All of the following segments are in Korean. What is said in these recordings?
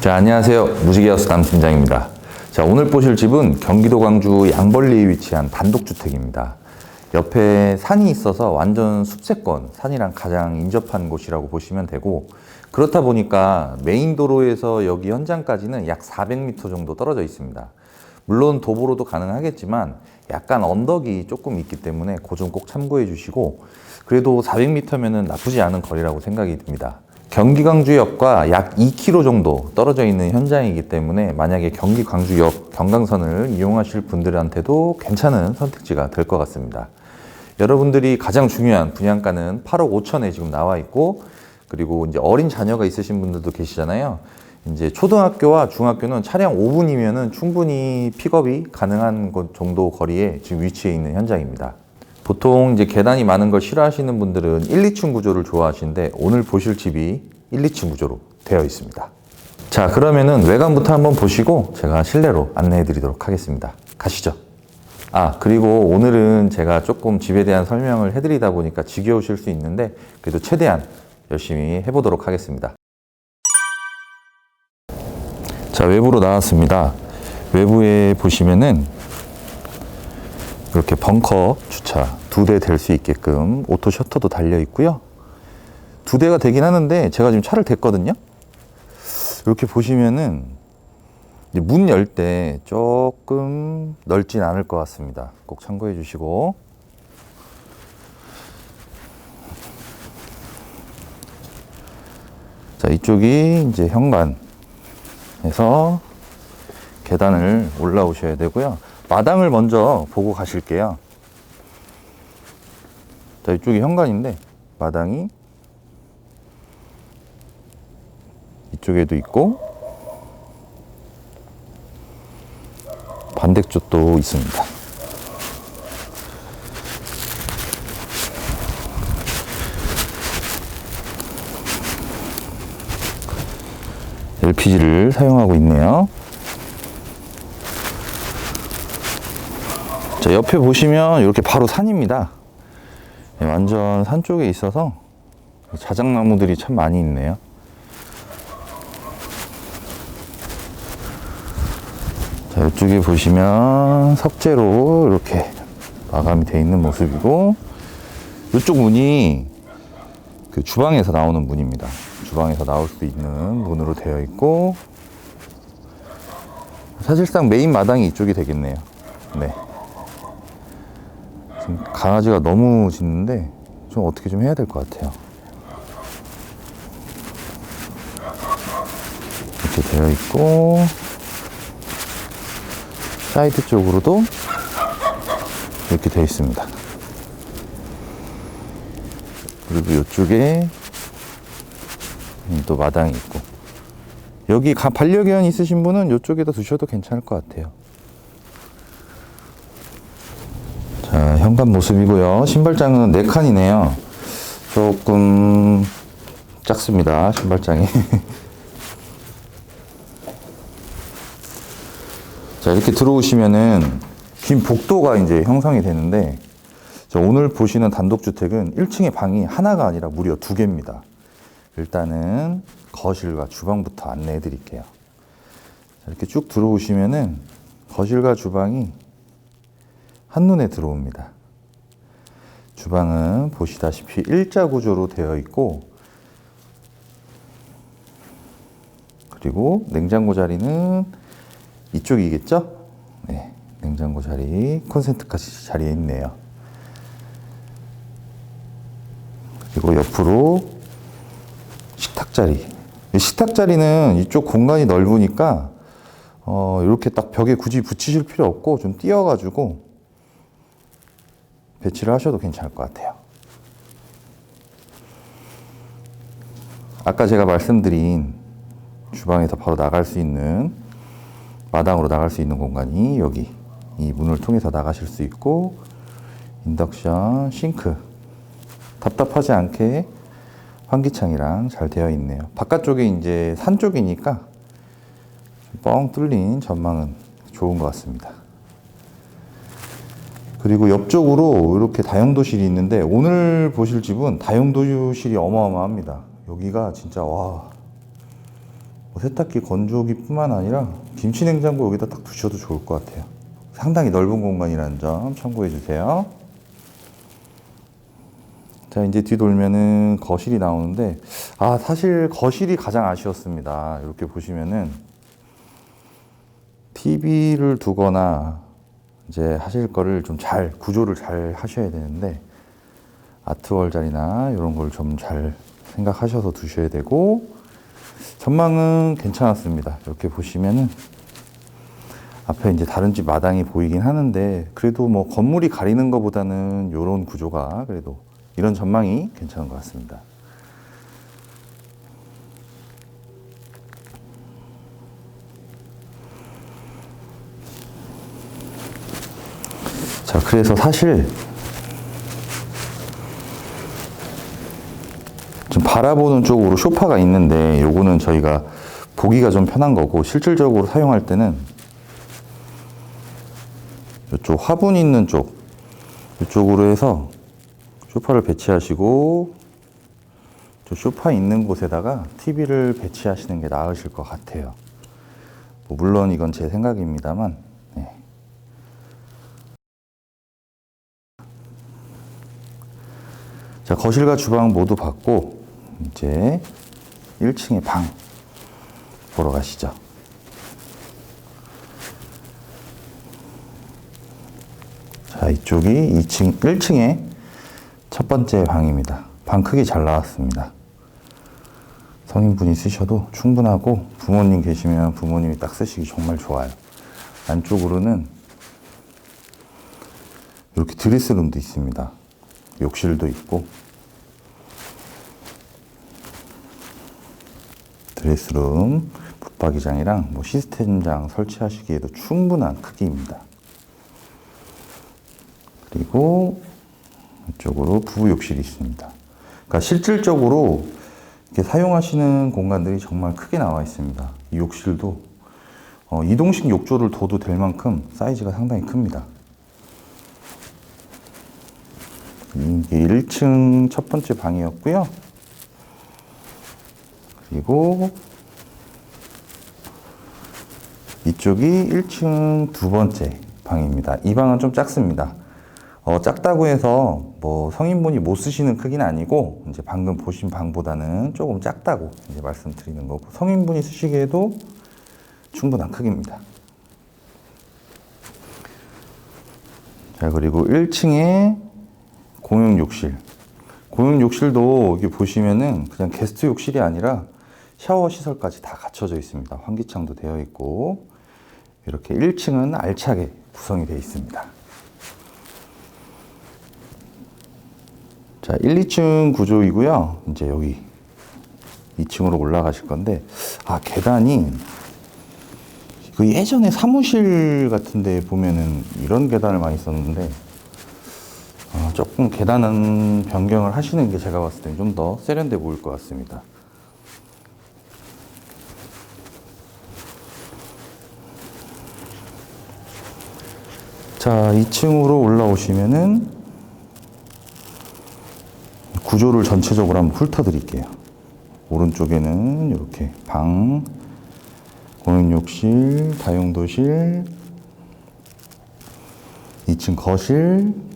자, 안녕하세요. 무지개하우스 남팀장입니다. 자, 오늘 보실 집은 경기도 광주 양벌리에 위치한 단독주택입니다. 옆에 산이 있어서 완전 숲세권, 산이랑 가장 인접한 곳이라고 보시면 되고, 그렇다 보니까 메인 도로에서 여기 현장까지는 약 400m 정도 떨어져 있습니다. 물론 도보로도 가능하겠지만 약간 언덕이 조금 있기 때문에 그점꼭 참고해 주시고 그래도 400m면은 나쁘지 않은 거리라고 생각이 듭니다. 경기 광주역과 약 2km 정도 떨어져 있는 현장이기 때문에 만약에 경기 광주역 경강선을 이용하실 분들한테도 괜찮은 선택지가 될 것 같습니다. 여러분들이 가장 중요한 분양가는 8억 5천에 지금 나와 있고 그리고 이제 어린 자녀가 있으신 분들도 계시잖아요. 이제 초등학교와 중학교는 차량 5분이면은 충분히 픽업이 가능한 곳 정도 거리에 지금 위치해 있는 현장입니다. 보통 이제 계단이 많은 걸 싫어하시는 분들은 1, 2층 구조를 좋아하시는데 오늘 보실 집이 1, 2층 구조로 되어 있습니다. 자, 그러면은 외관부터 한번 보시고 제가 실내로 안내해 드리도록 하겠습니다. 가시죠. 아, 그리고 오늘은 제가 조금 집에 대한 설명을 해 드리다 보니까 지겨우실 수 있는데 그래도 최대한 열심히 해 보도록 하겠습니다. 자, 외부로 나왔습니다. 외부에 보시면은 이렇게 벙커 주차 두 대 될 수 있게끔 오토 셔터도 달려 있고요. 두 대가 되긴 하는데 제가 지금 차를 댔거든요. 이렇게 보시면은 문 열 때 조금 넓진 않을 것 같습니다. 꼭 참고해 주시고. 자, 이쪽이 이제 현관에서 계단을 올라오셔야 되고요. 마당을 먼저 보고 가실게요. 자, 이쪽이 현관인데 마당이 이쪽에도 있고 반대쪽도 있습니다. LPG를 사용하고 있네요. 자, 옆에 보시면 이렇게 바로 산입니다. 네, 완전 산 쪽에 있어서 자작나무들이 참 많이 있네요. 자, 이쪽에 보시면 석재로 이렇게 마감이 되어 있는 모습이고, 이쪽 문이 그 주방에서 나오는 문입니다. 주방에서 나올 수 있는 문으로 되어 있고, 사실상 메인 마당이 이쪽이 되겠네요. 네. 지금 강아지가 너무 짖는데, 좀 어떻게 좀 해야 될 것 같아요. 이렇게 되어 있고, 사이드 쪽으로도 이렇게 되어 있습니다. 그리고 이쪽에 또 마당이 있고 여기 가- 반려견 있으신 분은 이쪽에다 두셔도 괜찮을 것 같아요. 자, 현관 모습이고요. 신발장은 4칸이네요. 조금 작습니다. 신발장이. 자, 이렇게 들어오시면은 긴 복도가 이제 형성이 되는데 자, 오늘 보시는 단독주택은 1층에 방이 하나가 아니라 무려 두 개입니다. 일단은 거실과 주방부터 안내해 드릴게요. 자, 이렇게 쭉 들어오시면은 거실과 주방이 한눈에 들어옵니다. 주방은 보시다시피 일자 구조로 되어 있고 그리고 냉장고 자리는 이쪽이겠죠? 네, 냉장고 자리, 콘센트까지 자리에 있네요. 그리고 옆으로 식탁 자리. 이 식탁 자리는 이쪽 공간이 넓으니까 어, 이렇게 딱 벽에 굳이 붙이실 필요 없고 좀 띄어가지고 배치를 하셔도 괜찮을 것 같아요. 아까 제가 말씀드린 주방에서 바로 나갈 수 있는 마당으로 나갈 수 있는 공간이 여기 이 문을 통해서 나가실 수 있고 인덕션, 싱크 답답하지 않게 환기창이랑 잘 되어 있네요. 바깥쪽에 이제 산 쪽이니까 뻥 뚫린 전망은 좋은 것 같습니다. 그리고 옆쪽으로 이렇게 다용도실이 있는데 오늘 보실 집은 다용도실이 어마어마합니다. 여기가 진짜 와뭐 세탁기 건조기뿐만 아니라 김치 냉장고 여기다 딱 두셔도 좋을 것 같아요. 상당히 넓은 공간이라는 점 참고해 주세요. 자 이제 뒤돌면은 거실이 나오는데 아 사실 거실이 가장 아쉬웠습니다. 이렇게 보시면은 TV를 두거나 이제 하실 거를 좀 잘 구조를 잘 하셔야 되는데 아트월 자리나 이런 걸 좀 잘 생각하셔서 두셔야 되고 전망은 괜찮았습니다. 이렇게 보시면은 앞에 이제 다른 집 마당이 보이긴 하는데 그래도 뭐 건물이 가리는 것보다는 이런 구조가 그래도 이런 전망이 괜찮은 것 같습니다. 자, 그래서 사실 좀 바라보는 쪽으로 소파가 있는데 요거는 저희가 보기가 좀 편한 거고 실질적으로 사용할 때는 이쪽 화분 있는 쪽 이쪽으로 해서 소파를 배치하시고 저 소파 있는 곳에다가 TV를 배치하시는 게 나으실 것 같아요. 뭐 물론 이건 제 생각입니다만 네. 자 거실과 주방 모두 받고 이제 1층의 방 보러 가시죠. 자, 이쪽이 2층, 1층의 첫 번째 방입니다. 방 크기 잘 나왔습니다. 성인분이 쓰셔도 충분하고 부모님 계시면 부모님이 딱 쓰시기 정말 좋아요. 안쪽으로는 이렇게 드레스룸도 있습니다. 욕실도 있고 드레스룸, 붙박이장이랑 뭐 시스템장 설치하시기에도 충분한 크기입니다. 그리고 이쪽으로 부부 욕실이 있습니다. 그러니까 실질적으로 이렇게 사용하시는 공간들이 정말 크게 나와 있습니다. 이 욕실도 어, 이동식 욕조를 둬도 될 만큼 사이즈가 상당히 큽니다. 이게 1층 첫 번째 방이었고요. 그리고 이쪽이 1층 두 번째 방입니다. 이 방은 좀 작습니다. 어, 작다고 해서 뭐 성인분이 못 쓰시는 크기는 아니고 이제 방금 보신 방보다는 조금 작다고 이제 말씀드리는 거고 성인분이 쓰시기에도 충분한 크기입니다. 자 그리고 1층에 공용 욕실. 공용 욕실도 여기 보시면은 그냥 게스트 욕실이 아니라 샤워 시설까지 다 갖춰져 있습니다. 환기창도 되어 있고 이렇게 1층은 알차게 구성이 되어 있습니다. 자, 1, 2층 구조이고요. 이제 여기 2층으로 올라가실 건데 아, 계단이 그 예전에 사무실 같은 데 보면은 이런 계단을 많이 썼는데 어, 조금 계단은 변경을 하시는 게 제가 봤을 때 좀 더 세련돼 보일 것 같습니다. 자, 2층으로 올라오시면은 구조를 전체적으로 한번 훑어드릴게요. 오른쪽에는 이렇게 방, 공용욕실, 다용도실, 2층 거실,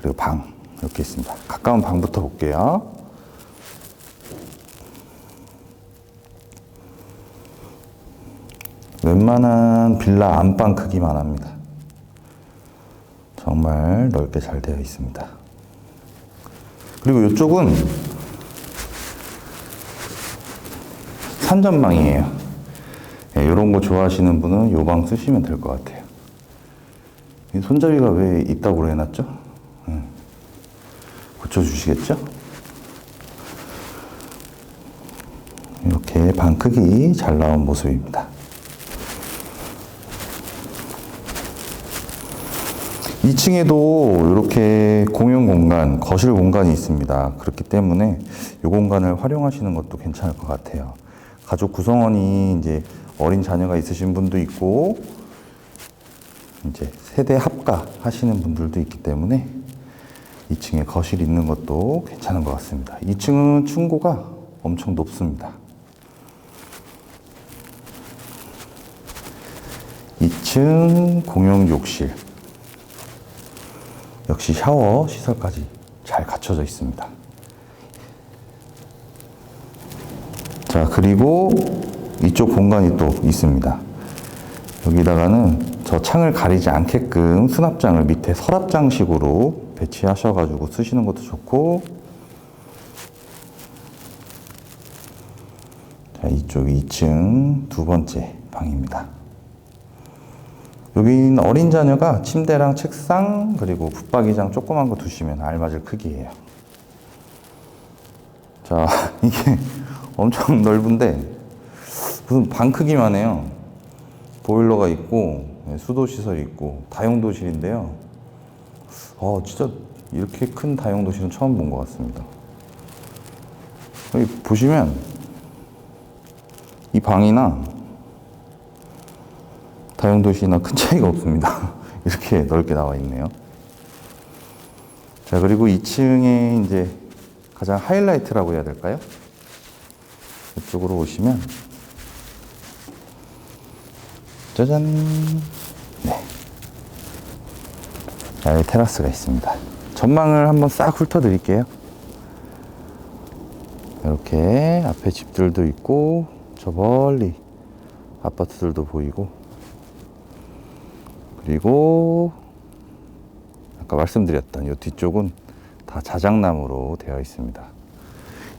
그리고 방 이렇게 있습니다. 가까운 방부터 볼게요. 웬만한 빌라 안방 크기만 합니다. 정말 넓게 잘 되어 있습니다. 그리고 이쪽은 산전망이에요. 이런 거 좋아하시는 분은 이 방 쓰시면 될 것 같아요. 이 손잡이가 왜 있다고 해놨죠? 음. 고쳐주시겠죠? 이렇게 방 크기 잘 나온 모습입니다. 2층에도 이렇게 공용 공간, 거실 공간이 있습니다. 그렇기 때문에 이 공간을 활용하시는 것도 괜찮을 것 같아요. 가족 구성원이 이제 어린 자녀가 있으신 분도 있고, 이제 세대 합가 하시는 분들도 있기 때문에 2층에 거실 있는 것도 괜찮은 것 같습니다. 2층은 충고가 엄청 높습니다. 2층 공용 욕실. 역시 샤워 시설까지 잘 갖춰져 있습니다. 자, 그리고 이쪽 공간이 또 있습니다. 여기다가는 저 창을 가리지 않게끔 수납장을 밑에 서랍장식으로 배치하셔가지고 쓰시는 것도 좋고, 자, 이쪽 2층 두 번째 방입니다. 여기는 어린 자녀가 침대랑 책상 그리고 붙박이장 조그만 거 두시면 알맞을 크기예요. 자, 이게 엄청 넓은데 무슨 방 크기만 해요. 보일러가 있고 네, 수도 시설이 있고 다용도실인데요. 어, 진짜 이렇게 큰 다용도실은 처음 본 것 같습니다. 여기 보시면 이 방이나 다용 도시나 큰 차이가 없습니다. 이렇게 넓게 나와 있네요. 자, 그리고 2층에 이제 가장 하이라이트라고 해야 될까요? 이쪽으로 오시면 짜잔. 네. 자, 여기 테라스가 있습니다. 전망을 한번 싹 훑어드릴게요. 이렇게 앞에 집들도 있고, 저 멀리 아파트들도 보이고, 그리고 아까 말씀드렸던 이 뒤쪽은 다 자작나무로 되어 있습니다.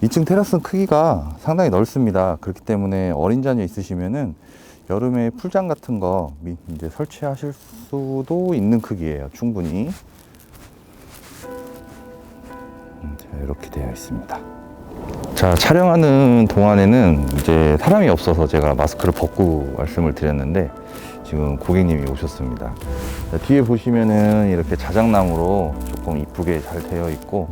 2층 테라스 크기가 상당히 넓습니다. 그렇기 때문에 어린 자녀 있으시면은 여름에 풀장 같은 거 미- 이제 설치하실 수도 있는 크기예요. 충분히. 음, 자, 이렇게 되어 있습니다. 자, 촬영하는 동안에는 이제 사람이 없어서 제가 마스크를 벗고 말씀을 드렸는데 지금 고객님이 오셨습니다. 자, 뒤에 보시면은 이렇게 자작나무로 조금 이쁘게 잘 되어 있고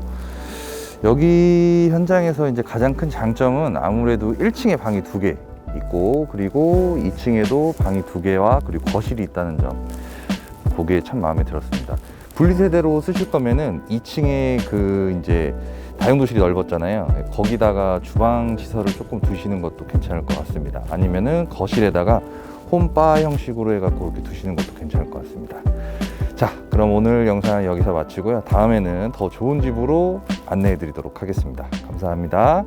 여기 현장에서 이제 가장 큰 장점은 아무래도 1층에 방이 두 개 있고 그리고 2층에도 방이 두 개와 그리고 거실이 있다는 점 보기에 참 마음에 들었습니다. 분리세대로 쓰실 거면은 2층에 그 이제 다용도실이 넓었잖아요. 거기다가 주방 시설을 조금 두시는 것도 괜찮을 것 같습니다. 아니면은 거실에다가 홈바 형식으로 해갖고 이렇게 두시는 것도 괜찮을 것 같습니다. 자, 그럼 오늘 영상은 여기서 마치고요. 다음에는 더 좋은 집으로 안내해 드리도록 하겠습니다. 감사합니다.